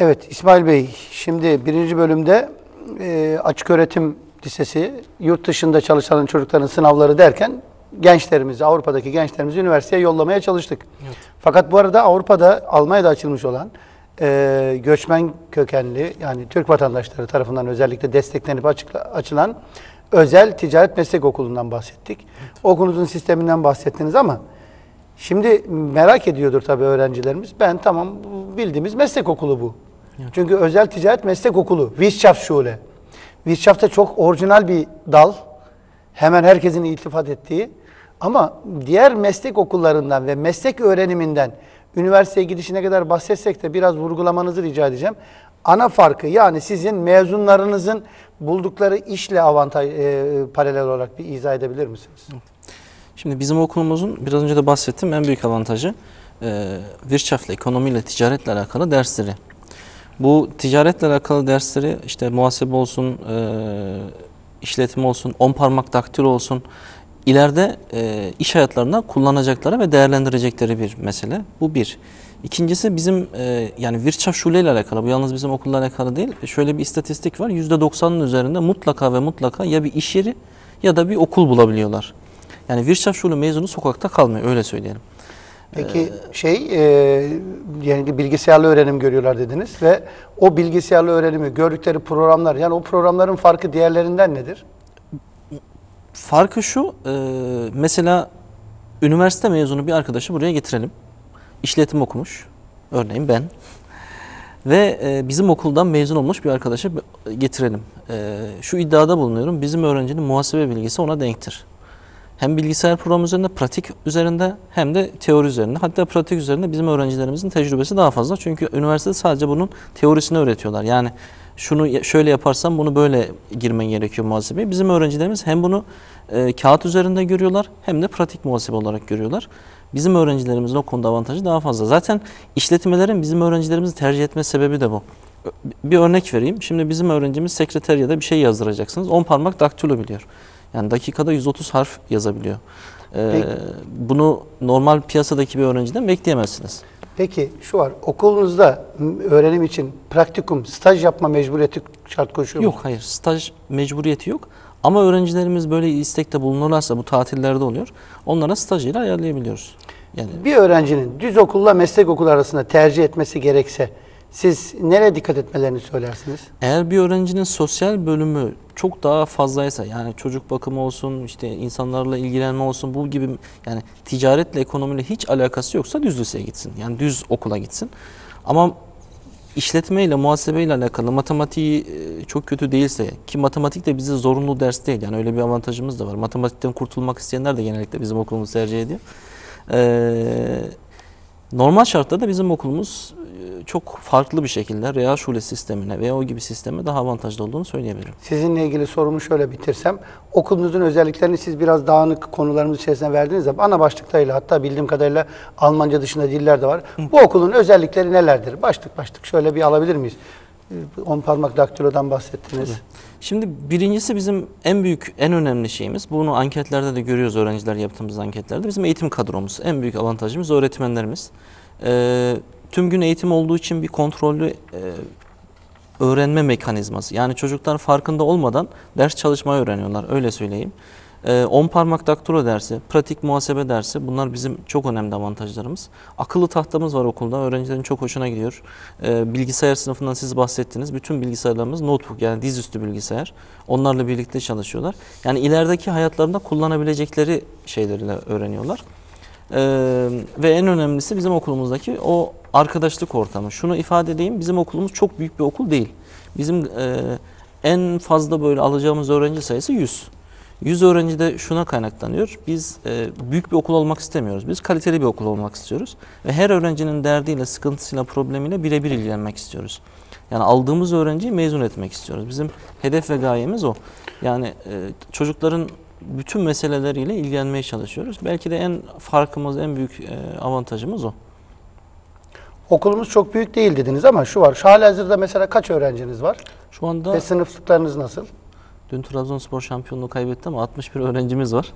Evet İsmail Bey, şimdi birinci bölümde e, açık öğretim lisesi, yurt dışında çalışan çocukların sınavları derken gençlerimizi, Avrupa'daki gençlerimizi üniversiteye yollamaya çalıştık. Fakat bu arada Avrupa'da, Almanya'da açılmış olan e, göçmen kökenli yani Türk vatandaşları tarafından özellikle desteklenip açıkla- açılan özel ticaret meslek okulundan bahsettik. Okulunuzun sisteminden bahsettiniz ama Şimdi merak ediyordur tabii öğrencilerimiz. Ben tamam bildiğimiz meslek okulu bu. Çünkü özel ticaret meslek okulu. Wirtschaftsschule. Wirtschaft da çok orijinal bir dal. Hemen herkesin iltifat ettiği. Ama diğer meslek okullarından ve meslek öğreniminden üniversiteye gidişine kadar bahsetsek de biraz vurgulamanızı rica edeceğim. Ana farkı yani sizin mezunlarınızın buldukları işle avantaj e, paralel olarak bir izah edebilir misiniz? Şimdi bizim okulumuzun biraz önce de bahsettiğim en büyük avantajı e, Wirtschaft'la, ekonomiyle, ticaretle alakalı dersleri. Bu ticaretle alakalı dersleri işte muhasebe olsun, e, işletim olsun, on parmak daktilo olsun ileride e, iş hayatlarında kullanacakları ve değerlendirecekleri bir mesele. Bu bir. İkincisi bizim e, yani Wirtschaftsschule ile alakalı, bu yalnız bizim okulla alakalı değil. Şöyle bir istatistik var. %90'ın üzerinde mutlaka ve mutlaka ya bir iş yeri ya da bir okul bulabiliyorlar. Yani Wirtschaftsschule mezunu sokakta kalmıyor öyle söyleyelim. Peki şey e, yani bilgisayarlı öğrenim görüyorlar dediniz ve o bilgisayarlı öğrenimi gördükleri programlar yani o programların farkı diğerlerinden nedir? Farkı şu, e, mesela üniversite mezunu bir arkadaşı buraya getirelim. İşletim okumuş, örneğin ben. Ve e, bizim okuldan mezun olmuş bir arkadaşı getirelim. E, şu iddiada bulunuyorum, bizim öğrencinin muhasebe bilgisi ona denktir. Hem bilgisayar programı üzerinde, pratik üzerinde hem de teori üzerinde. Hatta pratik üzerinde bizim öğrencilerimizin tecrübesi daha fazla. Çünkü üniversitede sadece bunun teorisini öğretiyorlar. Yani şunu şöyle yaparsan bunu böyle girmen gerekiyor muhasebeye. Bizim öğrencilerimiz hem bunu e, kağıt üzerinde görüyorlar hem de pratik muhasebe olarak görüyorlar. Bizim öğrencilerimizin o konuda avantajı daha fazla. Zaten işletmelerin bizim öğrencilerimizi tercih etme sebebi de bu. Bir örnek vereyim. Şimdi bizim öğrencimiz sekreteriyada bir şey yazdıracaksınız. 10 parmak daktilo biliyor. Yani dakikada 130 harf yazabiliyor. Ee, Peki. bunu normal piyasadaki bir öğrenciden bekleyemezsiniz. Peki şu var okulunuzda öğrenim için praktikum, staj yapma mecburiyeti şart koşuyor mu? Yok hayır staj mecburiyeti yok. Ama öğrencilerimiz böyle istekte bulunurlarsa bu tatillerde oluyor. Onlara stajıyla ayarlayabiliyoruz. Yani Bir öğrencinin düz okulla meslek okulu arasında tercih etmesi gerekse siz nereye dikkat etmelerini söylersiniz? Eğer bir öğrencinin sosyal bölümü çok daha fazlaysa yani çocuk bakımı olsun işte insanlarla ilgilenme olsun bu gibi yani ticaretle ekonomiyle hiç alakası yoksa düz liseye gitsin. Yani düz okula gitsin. Ama işletmeyle muhasebeyle alakalı matematiği e, çok kötü değilse ki matematik de bize zorunlu ders değil yani öyle bir avantajımız da var. Matematikten kurtulmak isteyenler de genellikle bizim okulumuzu tercih ediyor. Ee, normal şartlarda bizim okulumuz e, çok farklı bir şekilde Real Şule sistemine veya o gibi sisteme daha avantajlı olduğunu söyleyebilirim. Sizinle ilgili sorumu şöyle bitirsem. Okulunuzun özelliklerini siz biraz dağınık konularımız içerisine verdiniz ama ana başlıklarıyla hatta bildiğim kadarıyla Almanca dışında diller de var. Bu okulun özellikleri nelerdir? Başlık başlık şöyle bir alabilir miyiz? Ee, On parmak daktilodan bahsettiniz. Şimdi birincisi bizim en büyük, en önemli şeyimiz, bunu anketlerde de görüyoruz öğrenciler yaptığımız anketlerde, bizim eğitim kadromuz. En büyük avantajımız öğretmenlerimiz. Ee, tüm gün eğitim olduğu için bir kontrollü e, öğrenme mekanizması. Yani çocuklar farkında olmadan ders çalışmayı öğreniyorlar, öyle söyleyeyim. Ee, on parmak daktilo dersi, pratik muhasebe dersi bunlar bizim çok önemli avantajlarımız. Akıllı tahtamız var okulda, öğrencilerin çok hoşuna gidiyor. Ee, bilgisayar sınıfından siz bahsettiniz. Bütün bilgisayarlarımız notebook yani dizüstü bilgisayar. Onlarla birlikte çalışıyorlar. Yani ilerideki hayatlarında kullanabilecekleri şeylerle öğreniyorlar. Ee, ve en önemlisi bizim okulumuzdaki o arkadaşlık ortamı. Şunu ifade edeyim, bizim okulumuz çok büyük bir okul değil. Bizim e, en fazla böyle alacağımız öğrenci sayısı 100. 100 öğrenci de şuna kaynaklanıyor. Biz e, büyük bir okul olmak istemiyoruz. Biz kaliteli bir okul olmak istiyoruz. Ve her öğrencinin derdiyle, sıkıntısıyla, problemiyle birebir ilgilenmek istiyoruz. Yani aldığımız öğrenciyi mezun etmek istiyoruz. Bizim hedef ve gayemiz o. Yani e, çocukların bütün meseleleriyle ilgilenmeye çalışıyoruz. Belki de en farkımız, en büyük e, avantajımız o. Okulumuz çok büyük değil dediniz ama şu var. Şu halihazırda mesela kaç öğrenciniz var? Şu anda Ve sınıflıklarınız nasıl? Dün Trabzonspor şampiyonluğu kaybetti ama 61 öğrencimiz var.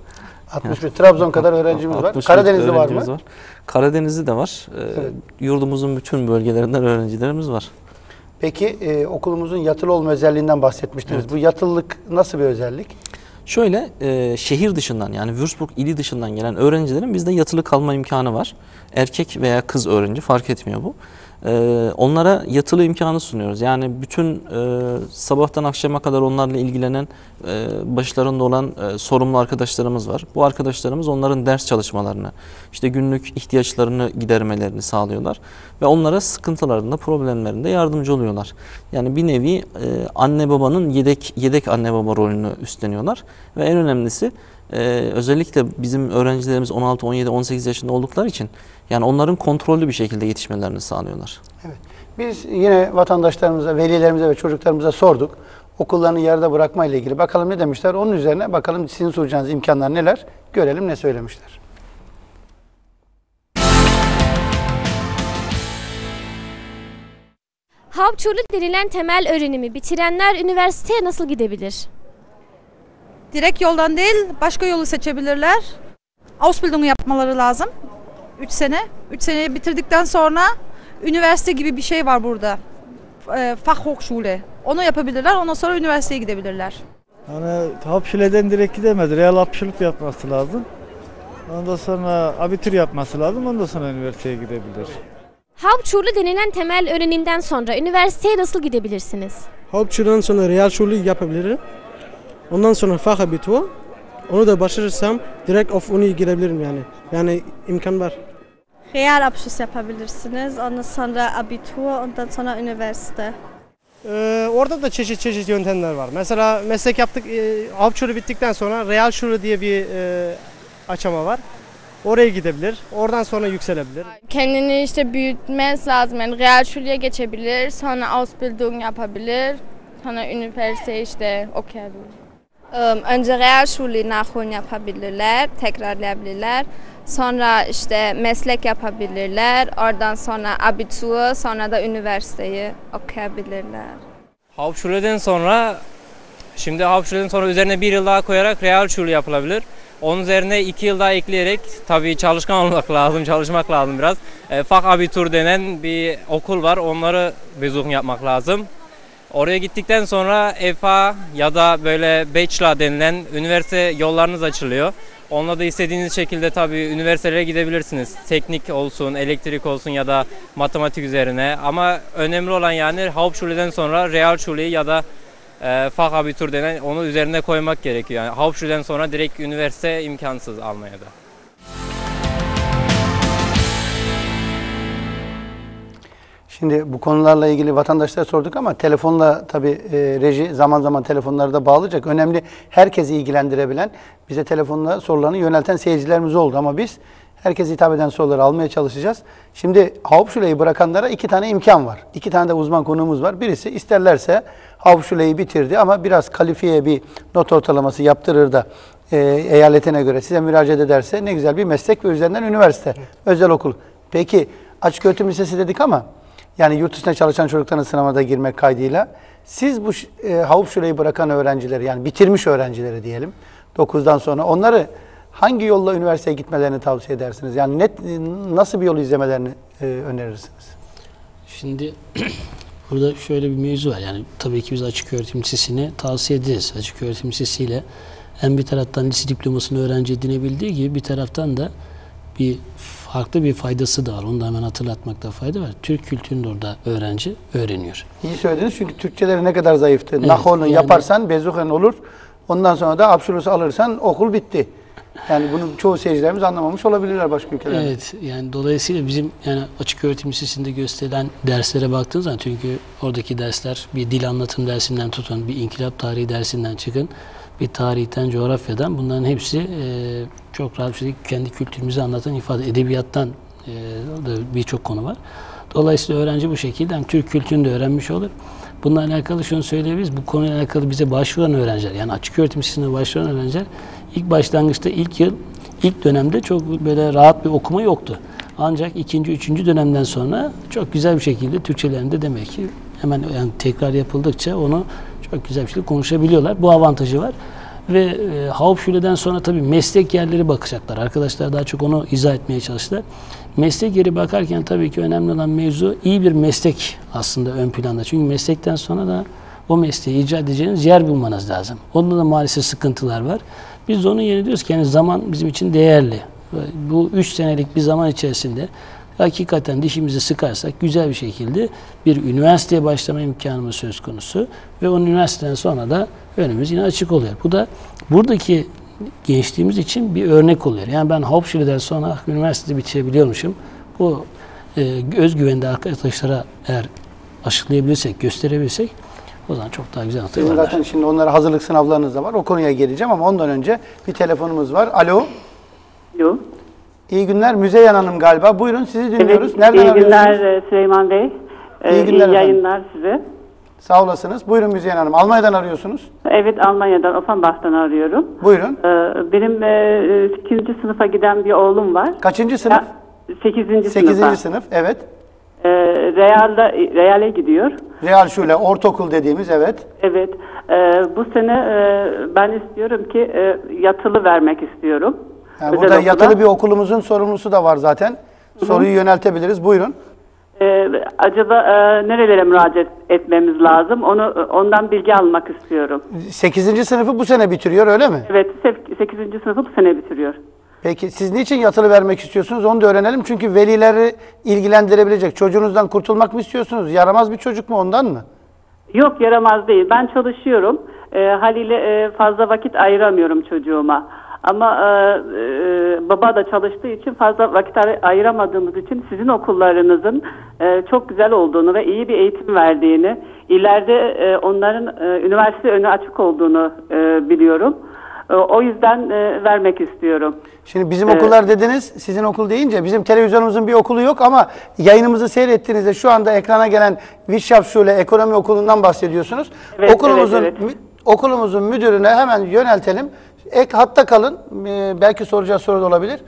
61. Trabzon kadar öğrencimiz var. 61 Karadenizli var mı? öğrencimiz Karadeniz'i de var. Ee, Evet. Yurdumuzun bütün bölgelerinden öğrencilerimiz var. Peki e, okulumuzun yatılı olma özelliğinden bahsetmiştiniz. Bu yatılılık nasıl bir özellik? Şöyle e, şehir dışından yani Würzburg ili dışından gelen öğrencilerin bizde yatılı kalma imkanı var. Erkek veya kız öğrenci fark etmiyor bu. E, onlara yatılı imkanı sunuyoruz. Yani bütün e, sabahtan akşama kadar onlarla ilgilenen e, başlarında olan e, sorumlu arkadaşlarımız var. Bu arkadaşlarımız onların ders çalışmalarını, işte günlük ihtiyaçlarını gidermelerini sağlıyorlar ve onlara sıkıntılarında, problemlerinde yardımcı oluyorlar. Yani bir nevi e, anne babanın yedek yedek anne baba rolünü üstleniyorlar ve en önemlisi e, özellikle bizim öğrencilerimiz 16, 17, 18 yaşında oldukları için yani onların kontrollü bir şekilde yetişmelerini sağlıyorlar. Evet. Biz yine vatandaşlarımıza, velilerimize ve çocuklarımıza sorduk. Okullarını yarıda bırakma ile ilgili. Bakalım ne demişler? Onun üzerine bakalım sizin sunacağınız imkanlar neler? Görelim ne söylemişler. Hauptschule denilen temel öğrenimi bitirenler üniversiteye nasıl gidebilir? Direkt yoldan değil, başka yolu seçebilirler. Ausbildung yapmaları lazım. 3 sene. 3 seneyi bitirdikten sonra üniversite gibi bir şey var burada. Eee, Fachhochschule. Onu yapabilirler. Ondan sonra üniversiteye gidebilirler. Yani Hauptschuleden direkt gidemez. Real Abschluss yapması lazım. Ondan sonra abitur yapması lazım. Ondan sonra üniversiteye gidebilir. Hauptschule denilen temel öğrenimden sonra üniversiteye nasıl gidebilirsiniz? Hauptschulden sonra Realschule yapabilirim. Ondan sonra Fachabitur. Onu da başarırsam direkt of uni girebilirim yani. Yani imkan var. Realabschluss yapabilirsiniz. Ondan sonra Abitur ondan sonra üniversite. Ee, orada da çeşit çeşit yöntemler var. Mesela meslek yaptık, e, Hauptschule bittikten sonra Realschule diye bir e, aşama var. Oraya gidebilir. Oradan sonra yükselebilir. Kendini işte büyütmesi lazım. Yani Realschul'e geçebilir, sonra Ausbildung yapabilir, sonra üniversite işte okuyabilir. Önce Realschule nachholen yapabilirler, tekrarlayabilirler. Sonra işte meslek yapabilirler. Oradan sonra Abitur, sonra da üniversiteyi okuyabilirler. Hauptschule'den sonra şimdi Hauptschule'den sonra üzerine bir yıl daha koyarak Realschule yapılabilir. Onun üzerine iki yıl daha ekleyerek tabii çalışkan olmak lazım, çalışmak lazım biraz. E, Fachabitur denen bir okul var. Onları besuchen yapmak lazım. Oraya gittikten sonra FA ya da böyle Bachelor denilen üniversite yollarınız açılıyor. Onunla da istediğiniz şekilde tabii üniversitelere gidebilirsiniz. Teknik olsun, elektrik olsun ya da matematik üzerine. Ama önemli olan yani Hauptschule'den sonra Realschule'yi ya da e, Fachabitur denen onu üzerine koymak gerekiyor. Yani Hauptschule'den sonra direkt üniversite imkansız Almanya'da. Şimdi bu konularla ilgili vatandaşlara sorduk ama telefonla tabii e, reji zaman zaman telefonları da bağlayacak. Önemli herkesi ilgilendirebilen, bize telefonla sorularını yönelten seyircilerimiz oldu ama biz herkese hitap eden soruları almaya çalışacağız. Şimdi Hauptschule'yi bırakanlara iki tane imkan var. İki tane de uzman konuğumuz var. Birisi isterlerse Hauptschule'yi bitirdi ama biraz kalifiye bir not ortalaması yaptırır da e, eyaletine göre size müracaat ederse ne güzel bir meslek ve üzerinden üniversite, özel okul. Peki açık öğretim lisesi dedik ama yani yurt dışına çalışan çocukların sınavına girmek kaydıyla siz bu e, Hauptschüle'yi bırakan öğrencileri yani bitirmiş öğrencileri diyelim 9'dan sonra onları hangi yolla üniversiteye gitmelerini tavsiye edersiniz? Yani net nasıl bir yolu izlemelerini e, önerirsiniz? Şimdi burada şöyle bir mevzu var. Yani tabii ki biz açık öğretim lisesini tavsiye ederiz. Açık öğretim lisesiyle hem bir taraftan lise diplomasını öğrenci edinebildiği gibi bir taraftan da bir farklı bir faydası da var. Onu da hemen hatırlatmakta fayda var. Türk kültürünü de orada öğrenci öğreniyor. İyi söylediniz çünkü Türkçeleri ne kadar zayıftı. Evet, Naholunu yani- yaparsan bezuhen olur. Ondan sonra da Abschluss'u alırsan okul bitti. Yani bunu çoğu seyircilerimiz anlamamış olabilirler başka ülkelerde. Evet yani dolayısıyla bizim yani açık öğretim lisesinde gösterilen derslere baktığınız zaman çünkü oradaki dersler bir dil anlatım dersinden tutun, bir inkılap tarihi dersinden çıkın, bir tarihten, coğrafyadan bunların hepsi e, çok rahat bir şekilde kendi kültürümüzü anlatan ifade, edebiyattan e, da birçok konu var. Dolayısıyla öğrenci bu şekilde hem Türk kültürünü de öğrenmiş olur. Bununla alakalı şunu söyleyebiliriz. Bu konuyla alakalı bize başvuran öğrenciler, yani açık öğretim sistemine başvuran öğrenciler ilk başlangıçta ilk yıl, ilk dönemde çok böyle rahat bir okuma yoktu. Ancak ikinci, üçüncü dönemden sonra çok güzel bir şekilde Türkçelerinde demek ki hemen yani tekrar yapıldıkça onu çok güzel bir şekilde konuşabiliyorlar. Bu avantajı var. Ve e, Hauptschuleden sonra tabii meslek yerleri bakacaklar. Arkadaşlar daha çok onu izah etmeye çalıştılar. Meslek yeri bakarken tabii ki önemli olan mevzu iyi bir meslek aslında ön planda. Çünkü meslekten sonra da o mesleği icra edeceğiniz yer bulmanız lazım. Onda da maalesef sıkıntılar var. Biz onun yerine diyoruz ki yani zaman bizim için değerli. Bu 3 senelik bir zaman içerisinde hakikaten dişimizi sıkarsak güzel bir şekilde bir üniversiteye başlama imkanımız söz konusu ve o üniversiteden sonra da önümüz yine açık oluyor. Bu da buradaki gençliğimiz için bir örnek oluyor. Yani ben Hauptschuleden sonra üniversite bitirebiliyormuşum. Bu e, özgüvende arkadaşlara eğer aşılayabilirsek, gösterebilirsek o zaman çok daha güzel Sizin hatırlarlar. zaten şimdi onlara hazırlık sınavlarınız da var. O konuya geleceğim ama ondan önce bir telefonumuz var. Alo. Alo. İyi günler. Müzeyyen Hanım galiba. Buyurun sizi dinliyoruz. Evet, Nereden iyi günler e, Süleyman Bey. E, İyi günler efendim. yayınlar size. Sağ olasınız. Buyurun Müzeyyen Hanım. Almanya'dan arıyorsunuz. Evet Almanya'dan, Offenbach'tan arıyorum. Buyurun. E, benim e, 8. sınıfa giden bir oğlum var. Kaçıncı sınıf? 8. 8. sınıfa. sınıf. Evet. Real'da, Real'e gidiyor. Real Şule, ortaokul dediğimiz evet. Evet. Bu sene ben istiyorum ki yatılı vermek istiyorum. Yani burada okula. yatılı bir okulumuzun sorumlusu da var zaten. Soruyu yöneltebiliriz. Buyurun. E, acaba e, nerelere müracaat etmemiz lazım? Onu ondan bilgi almak istiyorum. 8. sınıfı bu sene bitiriyor öyle mi? Evet, 8. sınıfı bu sene bitiriyor. Peki siz niçin yatılı vermek istiyorsunuz? Onu da öğrenelim. Çünkü velileri ilgilendirebilecek. Çocuğunuzdan kurtulmak mı istiyorsunuz? Yaramaz bir çocuk mu ondan mı? Yok yaramaz değil. Ben çalışıyorum. E, haliyle e, fazla vakit ayıramıyorum çocuğuma. Ama e, e, baba da çalıştığı için fazla vakit ay- ayıramadığımız için sizin okullarınızın e, çok güzel olduğunu ve iyi bir eğitim verdiğini, ileride e, onların e, üniversite önü açık olduğunu e, biliyorum. E, o yüzden e, vermek istiyorum. Şimdi bizim Evet. okullar dediniz, sizin okul deyince bizim televizyonumuzun bir okulu yok ama yayınımızı seyrettiğinizde şu anda ekrana gelen Wirtschaftsschule Ekonomi Okulu'ndan bahsediyorsunuz. Evet, okulumuzun evet, evet. okulumuzun müdürüne hemen yöneltelim. Ek hatta kalın. Ee, belki soracağı soru da olabilir.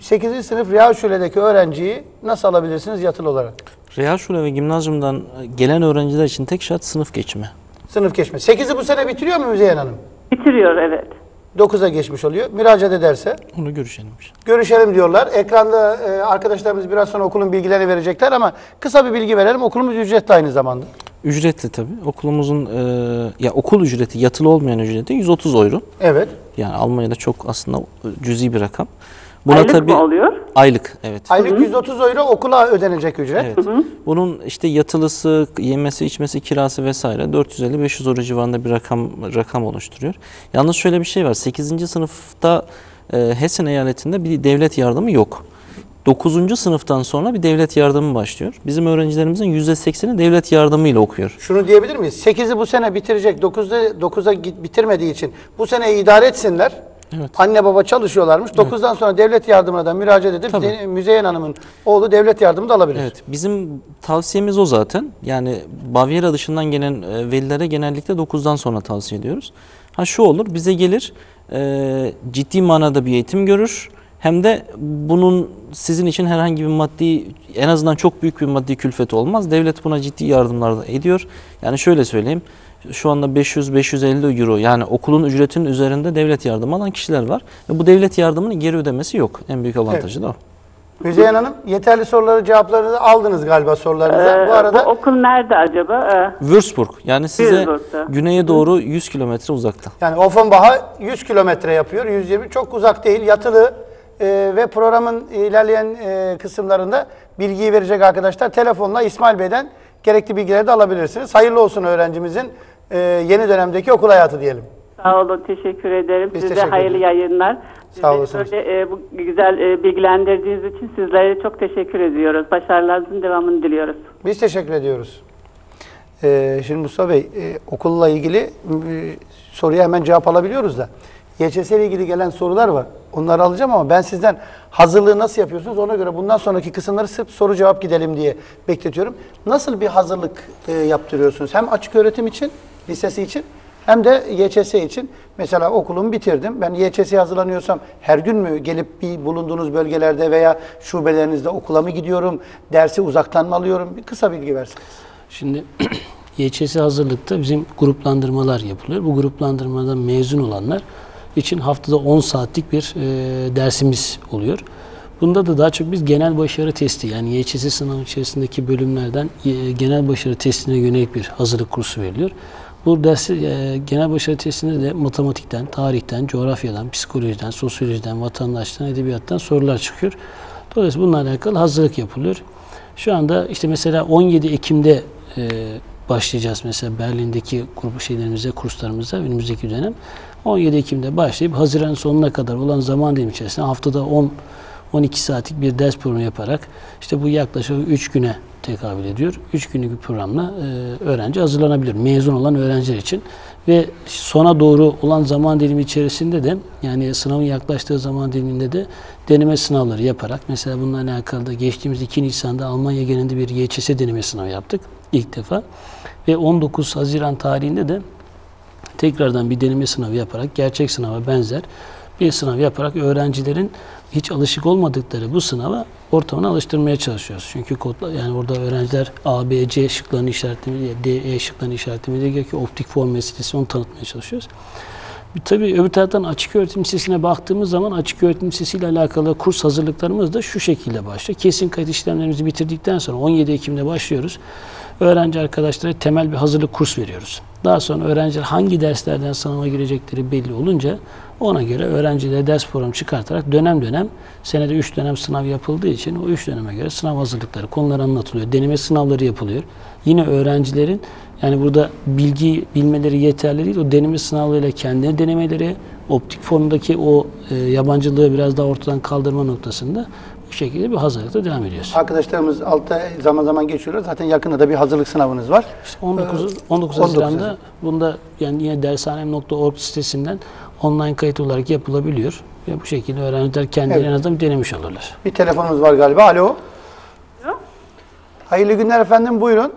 8. sınıf Realschule'deki öğrenciyi nasıl alabilirsiniz yatılı olarak? Realschule ve gimnazyumdan gelen öğrenciler için tek şart sınıf geçme. Sınıf geçme. 8'i bu sene bitiriyor mu Müzeyyen Hanım? Bitiriyor evet. 9'a geçmiş oluyor. Müracaat ederse Onu görüşelim. görüşelim diyorlar. Ekranda e, arkadaşlarımız biraz sonra okulun bilgilerini verecekler ama kısa bir bilgi verelim. Okulumuz ücretli aynı zamanda. Ücretli tabii. Okulumuzun e, ya okul ücreti, yatılı olmayan ücreti 130 euro. Evet. Yani Almanya'da çok aslında cüzi bir rakam. Buna Aylık tabii mı oluyor? aylık evet. Aylık 130 euro okula ödenecek ücret. Evet. Bunun işte yatılısı, yemesi, içmesi, kirası vesaire 450-500 euro civarında bir rakam rakam oluşturuyor. Yalnız şöyle bir şey var. 8. sınıfta e, Hessen eyaletinde bir devlet yardımı yok. 9. sınıftan sonra bir devlet yardımı başlıyor. Bizim öğrencilerimizin %80'i devlet yardımıyla okuyor. Şunu diyebilir miyiz? 8'i bu sene bitirecek. 9'da 9'a git- bitirmediği için bu sene idare etsinler. Evet. Anne baba çalışıyorlarmış. 9'dan sonra devlet yardımına da müracaat edip Tabii. Müzeyyen Hanım'ın oğlu devlet yardımı da alabilir. Evet, bizim tavsiyemiz o zaten. Yani Bavyera dışından gelen e, velilere genellikle 9'dan sonra tavsiye ediyoruz. Ha şu olur, bize gelir, e, ciddi manada bir eğitim görür. Hem de bunun sizin için herhangi bir maddi, en azından çok büyük bir maddi külfet olmaz. Devlet buna ciddi yardımlar da ediyor. Yani şöyle söyleyeyim, şu anda 500-550 euro yani okulun ücretinin üzerinde devlet yardımı alan kişiler var. Ve bu devlet yardımının geri ödemesi yok. En büyük avantajı da o. Müzeyyen Hanım yeterli soruları cevaplarınızı aldınız galiba sorularınıza. Ee, bu arada bu okul nerede acaba? Ee, Würzburg yani size Würzburg'da. güneye doğru 100 kilometre uzakta. Yani Offenbach'a 100 kilometre yapıyor. 120 çok uzak değil. Yatılı e, ve programın ilerleyen e, kısımlarında bilgiyi verecek arkadaşlar. Telefonla İsmail Bey'den gerekli bilgileri de alabilirsiniz. Hayırlı olsun öğrencimizin e, yeni dönemdeki okul hayatı diyelim. Sağ olun, teşekkür ederim. Biz Size teşekkür hayırlı ederiz. yayınlar. Sağ olasınız. Böyle, e, bu güzel e, bilgilendirdiğiniz için sizlere çok teşekkür ediyoruz. Başarılarınızın devamını diliyoruz. Biz teşekkür ediyoruz. Ee, şimdi Mustafa Bey, e, okulla ilgili e, soruya hemen cevap alabiliyoruz da. YÇS ile ilgili gelen sorular var. Onları alacağım ama ben sizden hazırlığı nasıl yapıyorsunuz ona göre bundan sonraki kısımları sırf soru cevap gidelim diye bekletiyorum. Nasıl bir hazırlık e, yaptırıyorsunuz? Hem açık öğretim için, lisesi için hem de YÇS için. Mesela okulumu bitirdim. Ben YÇS'ye hazırlanıyorsam her gün mü gelip bir bulunduğunuz bölgelerde veya şubelerinizde okula mı gidiyorum? Dersi uzaktan mı alıyorum? Bir kısa bilgi versin. Şimdi YÇS hazırlıkta bizim gruplandırmalar yapılıyor. Bu gruplandırmadan mezun olanlar için haftada 10 saatlik bir e, dersimiz oluyor. Bunda da daha çok biz genel başarı testi yani YÇS sınavı içerisindeki bölümlerden e, genel başarı testine yönelik bir hazırlık kursu veriliyor. Bu dersi e, genel başarı testinde de matematikten, tarihten, coğrafyadan, psikolojiden, sosyolojiden, vatandaştan, edebiyattan sorular çıkıyor. Dolayısıyla bununla alakalı hazırlık yapılıyor. Şu anda işte mesela 17 Ekim'de e, başlayacağız mesela Berlin'deki grup şeylerimize, kurslarımıza önümüzdeki dönem. 17 Ekim'de başlayıp Haziran sonuna kadar olan zaman dilimi içerisinde haftada 10 12 saatlik bir ders programı yaparak işte bu yaklaşık 3 güne tekabül ediyor. 3 günlük bir programla e, öğrenci hazırlanabilir. Mezun olan öğrenciler için ve sona doğru olan zaman dilimi içerisinde de yani sınavın yaklaştığı zaman diliminde de deneme sınavları yaparak mesela bununla alakalı da geçtiğimiz 2 Nisan'da Almanya genelinde bir YÇS deneme sınavı yaptık ilk defa ve 19 Haziran tarihinde de tekrardan bir deneme sınavı yaparak gerçek sınava benzer bir sınav yaparak öğrencilerin hiç alışık olmadıkları bu sınava ortamına alıştırmaya çalışıyoruz. Çünkü kodla, yani orada öğrenciler A, B, C şıklarını işaretlemeli, D, E şıklarını işaretlemeli gerekiyor. Optik form meselesi onu tanıtmaya çalışıyoruz. Tabii öbür taraftan açık öğretim lisesine baktığımız zaman açık öğretim lisesiyle alakalı kurs hazırlıklarımız da şu şekilde başlıyor. Kesin kayıt işlemlerimizi bitirdikten sonra 17 Ekim'de başlıyoruz. Öğrenci arkadaşlara temel bir hazırlık kurs veriyoruz. Daha sonra öğrenciler hangi derslerden sınava girecekleri belli olunca ona göre öğrencilere ders programı çıkartarak dönem dönem senede 3 dönem sınav yapıldığı için o 3 döneme göre sınav hazırlıkları, konular anlatılıyor. Deneme sınavları yapılıyor. Yine öğrencilerin yani burada bilgi bilmeleri yeterli değil. O deneme sınavlarıyla kendine denemeleri, optik formdaki o e, yabancılığı biraz daha ortadan kaldırma noktasında şekilde bir hazırlıkla devam ediyoruz. Arkadaşlarımız altta zaman zaman geçiyorlar. Zaten yakında da bir hazırlık sınavınız var. İşte 19, 19 19 Haziran'da Haziran. bunda yani yine dershanem.org sitesinden online kayıt olarak yapılabiliyor. Ve bu şekilde öğrenciler kendileri Evet. en azından denemiş olurlar. Bir telefonumuz var galiba. Alo. Hayırlı günler efendim. Buyurun.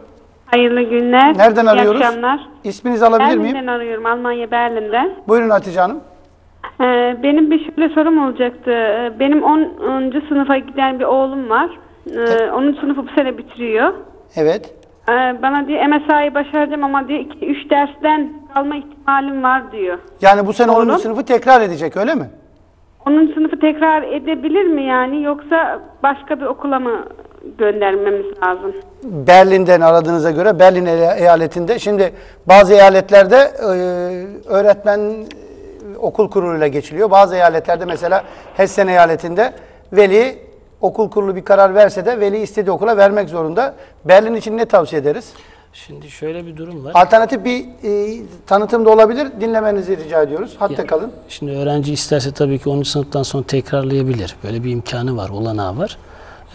Hayırlı günler. Nereden arıyoruz? İyi akşamlar. İsminizi alabilir miyim? Berlin'den arıyorum, Almanya Berlin'den. Buyurun Hatice Hanım. Ee, benim bir şöyle sorum olacaktı. Ee, Benim 10. sınıfa giden bir oğlum var. Ee, 10. sınıfı bu sene bitiriyor. Evet. Bana diyor MSI'yi başaracağım ama diyor 2-3 dersten kalma ihtimalim var diyor. Yani bu sene Doğru. 10. sınıfı tekrar edecek öyle mi? 10. sınıfı tekrar edebilir mi yani yoksa başka bir okula mı göndermemiz lazım? Berlin'den aradığınıza göre Berlin eya- eyaletinde şimdi bazı eyaletlerde e, öğretmen okul kuruluyla geçiliyor. Bazı eyaletlerde mesela Hessen eyaletinde veli okul kurulu bir karar verse de veli istediği okula vermek zorunda. Berlin için ne tavsiye ederiz? Şimdi şöyle bir durum var. Alternatif bir e, tanıtım da olabilir. Dinlemenizi rica ediyoruz. Hatta Ya- kalın. Şimdi öğrenci isterse tabii ki 10. sınıftan sonra tekrarlayabilir. Böyle bir imkanı var, olanağı var.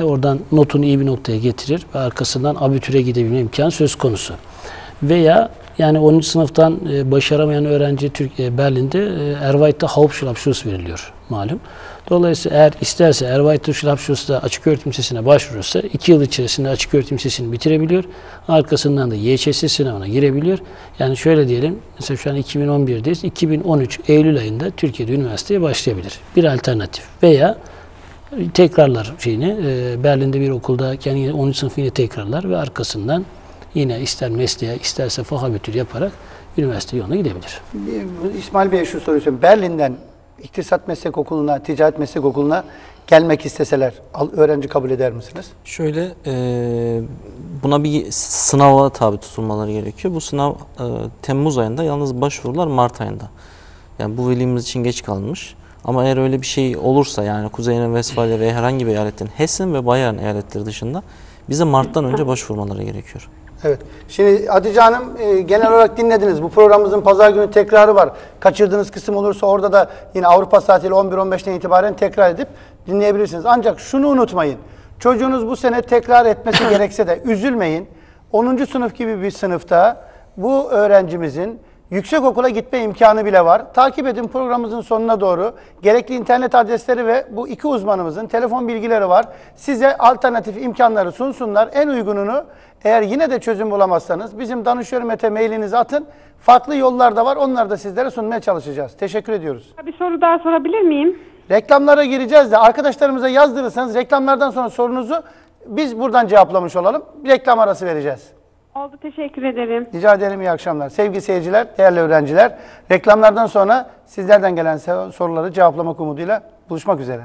E oradan notunu iyi bir noktaya getirir ve arkasından abitüre gidebilme imkanı söz konusu. Veya yani 10. sınıftan e, başaramayan öğrenci Türkiye Berlin'de e, Erweiter Hauptschulabschluss veriliyor malum. Dolayısıyla eğer isterse Erweiter Schulabschluss'da açık öğretim lisesine başvurursa 2 yıl içerisinde açık öğretim lisesini bitirebiliyor. Arkasından da YÇS sınavına girebiliyor. Yani şöyle diyelim mesela şu an 2011'deyiz. 2013 Eylül ayında Türkiye'de üniversiteye başlayabilir. Bir alternatif. Veya tekrarlar şeyini e, Berlin'de bir okulda kendi 13 sınıfı yine tekrarlar ve arkasından yine ister mesleğe isterse fahabütür yaparak üniversite yoluna gidebilir. İsmail Bey'e şu soruyu sorayım. Berlin'den İktisat Meslek Okulu'na, Ticaret Meslek Okulu'na gelmek isteseler öğrenci kabul eder misiniz? Şöyle e, buna bir sınava tabi tutulmaları gerekiyor. Bu sınav e, Temmuz ayında yalnız başvurular Mart ayında. Yani bu velimiz için geç kalmış. Ama eğer öyle bir şey olursa yani Kuzey Rhen-Westfalia veya herhangi bir eyaletin Hessen ve Bayern eyaletleri dışında bize Mart'tan önce başvurmaları gerekiyor. Evet. Şimdi Hatice Hanım e, genel olarak dinlediniz. Bu programımızın pazar günü tekrarı var. Kaçırdığınız kısım olursa orada da yine Avrupa saatiyle 11-15'ten itibaren tekrar edip dinleyebilirsiniz. Ancak şunu unutmayın. Çocuğunuz bu sene tekrar etmesi gerekse de üzülmeyin. 10. sınıf gibi bir sınıfta bu öğrencimizin yüksek okula gitme imkanı bile var. Takip edin programımızın sonuna doğru. Gerekli internet adresleri ve bu iki uzmanımızın telefon bilgileri var. Size alternatif imkanları sunsunlar. En uygununu eğer yine de çözüm bulamazsanız bizim danışıyorum ete mailinizi atın. Farklı yollar da var. Onları da sizlere sunmaya çalışacağız. Teşekkür ediyoruz. Bir soru daha sorabilir miyim? Reklamlara gireceğiz de arkadaşlarımıza yazdırırsanız reklamlardan sonra sorunuzu biz buradan cevaplamış olalım. Reklam arası vereceğiz. Oldu teşekkür ederim. Rica ederim iyi akşamlar. Sevgili seyirciler, değerli öğrenciler, reklamlardan sonra sizlerden gelen soruları cevaplamak umuduyla buluşmak üzere.